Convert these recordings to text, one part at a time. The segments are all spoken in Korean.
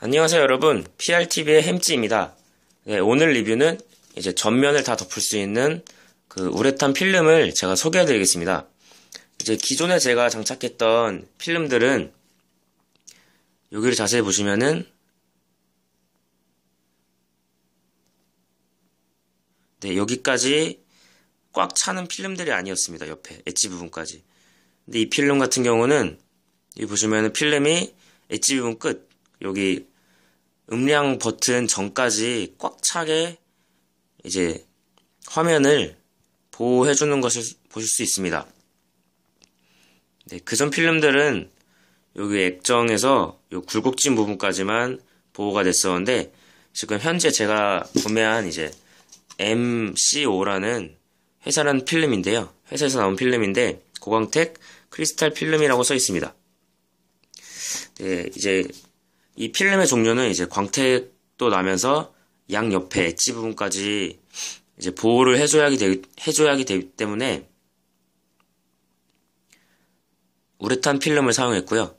안녕하세요 여러분 PRTV의 햄찌입니다 네, 오늘 리뷰는 이제 전면을 다 덮을 수 있는 그 우레탄 필름을 제가 소개해 드리겠습니다 이제 기존에 제가 장착했던 필름들은 여기를 자세히 보시면은 네, 여기까지 꽉 차는 필름들이 아니었습니다. 옆에 엣지 부분까지. 근데 이 필름 같은 경우는 여기 보시면은 필름이 엣지 부분 끝 여기 음량 버튼 전까지 꽉 차게 이제 화면을 보호해 주는 것을 보실 수 있습니다. 네, 그전 필름들은 여기 액정에서 요 굴곡진 부분까지만 보호가 됐었는데 지금 현재 제가 구매한 이제 MCO라는 회사라는 필름인데요. 회사에서 나온 필름인데 고광택 크리스탈 필름이라고 써 있습니다. 네, 이제 이 필름의 종류는 이제 광택도 나면서 양 옆에 엣지 부분까지 이제 보호를 해줘야 하기, 되, 해줘야 되기 때문에 우레탄 필름을 사용했고요.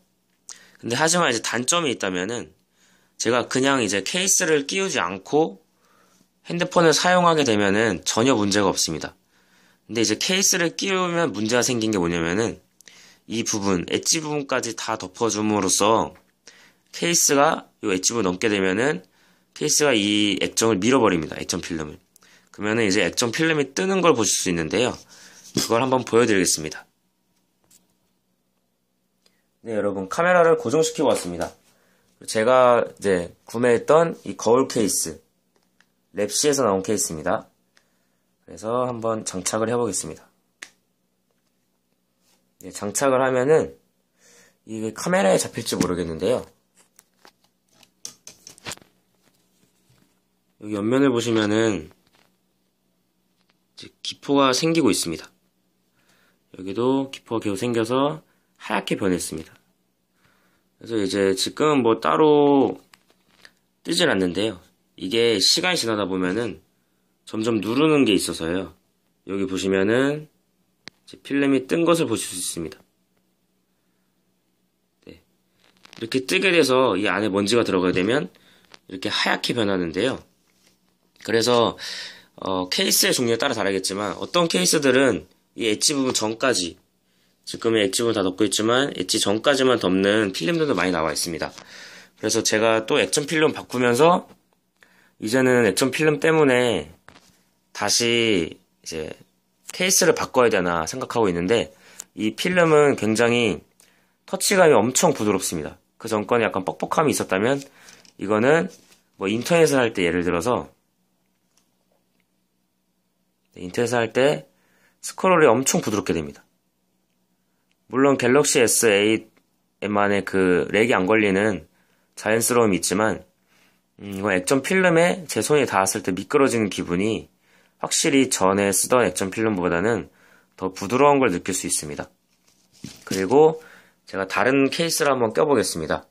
근데 하지만 이제 단점이 있다면은 제가 그냥 이제 케이스를 끼우지 않고 핸드폰을 사용하게 되면은 전혀 문제가 없습니다. 근데 이제 케이스를 끼우면 문제가 생긴 게 뭐냐면은 이 부분, 엣지 부분까지 다 덮어줌으로써 케이스가 이 엣지 부분 넘게 되면은 케이스가 이 액정을 밀어버립니다. 액정 필름을. 그러면은 이제 액정 필름이 뜨는 걸 보실 수 있는데요. 그걸 한번 보여드리겠습니다. 네, 여러분 카메라를 고정시키고 왔습니다. 제가 이제 구매했던 이 거울 케이스 랩시에서 나온 케이스입니다. 그래서 한번 장착을 해보겠습니다. 네, 장착을 하면은 이게 카메라에 잡힐지 모르겠는데요. 여기 옆면을 보시면은 기포가 생기고 있습니다. 여기도 기포가 계속 생겨서 하얗게 변했습니다. 그래서 이제 지금 뭐 따로 뜨질 않는데요. 이게 시간이 지나다 보면은 점점 누르는 게 있어서요. 여기 보시면은 필름이 뜬 것을 보실 수 있습니다. 네. 이렇게 뜨게 돼서 이 안에 먼지가 들어가게 되면 이렇게 하얗게 변하는데요. 그래서 어, 케이스의 종류에 따라 다르겠지만 어떤 케이스들은 이 엣지 부분 전까지 지금의 엣지 부분 다 덮고 있지만 엣지 전까지만 덮는 필름들도 많이 나와 있습니다. 그래서 제가 또 액션 필름 바꾸면서 이제는 액션 필름 때문에 다시 이제 케이스를 바꿔야 되나 생각하고 있는데 이 필름은 굉장히 터치감이 엄청 부드럽습니다. 그 전권에 약간 뻑뻑함이 있었다면 이거는 뭐 인터넷을 할 때 예를 들어서 인터넷 할때 스크롤이 엄청 부드럽게 됩니다. 물론 갤럭시 S8에만의 그 렉이 안 걸리는 자연스러움이 있지만 음, 이건 액정 필름에 제 손이 닿았을 때 미끄러지는 기분이 확실히 전에 쓰던 액정 필름보다는 더 부드러운 걸 느낄 수 있습니다. 그리고 제가 다른 케이스를 한번 껴보겠습니다.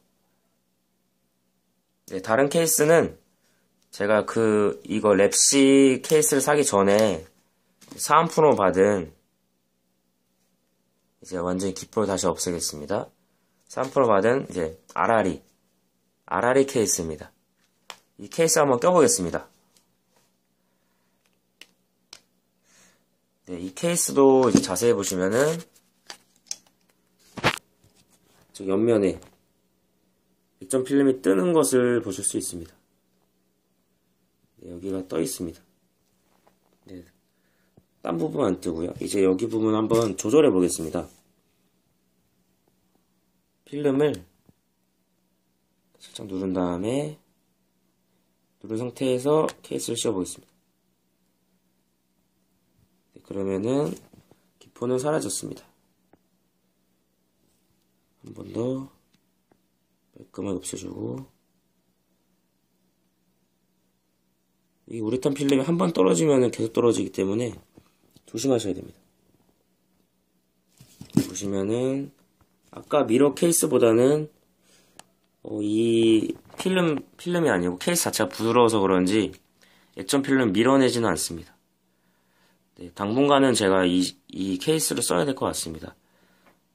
네, 다른 케이스는 제가 그 이거 랩시 케이스를 사기 전에 사은품으로 받은 이제 완전히 기포를 다시 없애겠습니다. 사은품으로 받은 이제 아라리 아라리 케이스입니다. 이 케이스 한번 껴보겠습니다. 네, 이 케이스도 자세히 보시면은 저 옆면에 액정 필름이 뜨는 것을 보실 수 있습니다. 네, 여기가 떠 있습니다. 네, 딴 부분 안 뜨고요. 이제 여기 부분 한번 조절해 보겠습니다. 필름을 살짝 누른 다음에 누른 상태에서 케이스를 씌워 보겠습니다. 네, 그러면은 기포는 사라졌습니다. 한 번 더 깔끔하게 없애주고 이 우레탄 필름이 한 번 떨어지면 계속 떨어지기 때문에 조심하셔야 됩니다. 보시면은 아까 미러 케이스보다는 어, 이 필름 필름이 아니고 케이스 자체가 부드러워서 그런지 액정 필름 밀어내지는 않습니다. 네, 당분간은 제가 이, 이 케이스를 써야 될 것 같습니다.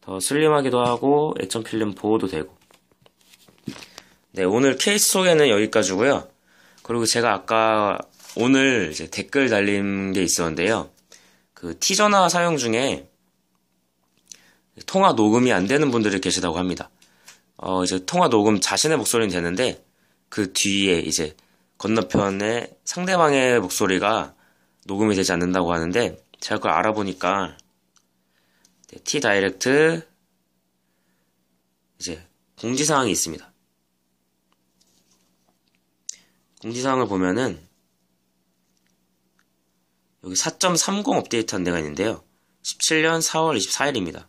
더 슬림하기도 하고 액정 필름 보호도 되고 네, 오늘 케이스 소개는 여기까지고요. 그리고 제가 아까 오늘 댓글 달린 게 있었는데요. 그 티전화 사용 중에 통화 녹음이 안 되는 분들이 계시다고 합니다. 어, 이제 통화 녹음 자신의 목소리는 되는데 그 뒤에 이제 건너편에 상대방의 목소리가 녹음이 되지 않는다고 하는데 제가 그걸 알아보니까 네, T 다이렉트 이제 공지사항이 있습니다. 공지사항을 보면은 여기 4.30 업데이트한 데가 있는데요. 17년 4월 24일입니다.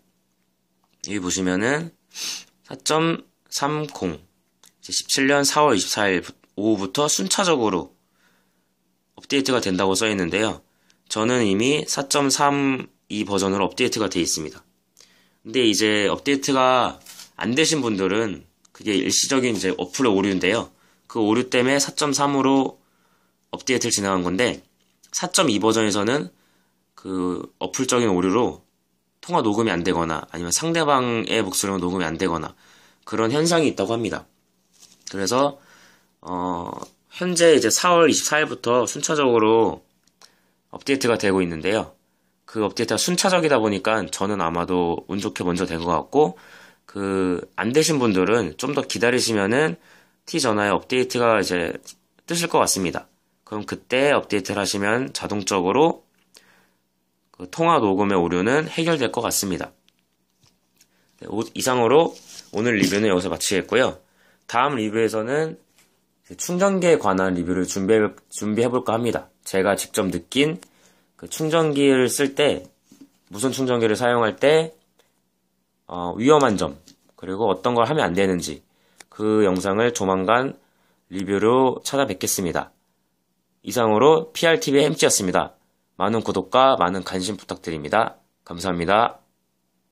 여기 보시면은 4.30 17년 4월 24일 오후부터 순차적으로 업데이트가 된다고 써 있는데요. 저는 이미 4.32 버전으로 업데이트가 되어 있습니다. 근데 이제 업데이트가 안 되신 분들은 그게 일시적인 이제 어플의 오류인데요. 그 오류 때문에 4.3으로 업데이트를 진행한 건데 4.2 버전에서는 그 어플적인 오류로 통화 녹음이 안 되거나 아니면 상대방의 목소리로 녹음이 안 되거나 그런 현상이 있다고 합니다. 그래서 어 현재 이제 4월 24일부터 순차적으로 업데이트가 되고 있는데요. 그 업데이트가 순차적이다 보니까 저는 아마도 운 좋게 먼저 된 것 같고 그 안 되신 분들은 좀 더 기다리시면은 T 전화에 업데이트가 이제 뜨실 것 같습니다. 그럼 그때 업데이트를 하시면 자동적으로 그 통화 녹음의 오류는 해결될 것 같습니다. 네, 이상으로 오늘 리뷰는 여기서 마치겠고요. 다음 리뷰에서는 충전기에 관한 리뷰를 준비해, 준비해볼까 합니다. 제가 직접 느낀 그 충전기를 쓸 때, 무선 충전기를 사용할 때, 어, 위험한 점, 그리고 어떤 걸 하면 안 되는지, 그 영상을 조만간 리뷰로 찾아뵙겠습니다. 이상으로 PRTV의 햄찌였습니다. 많은 구독과 많은 관심 부탁드립니다. 감사합니다.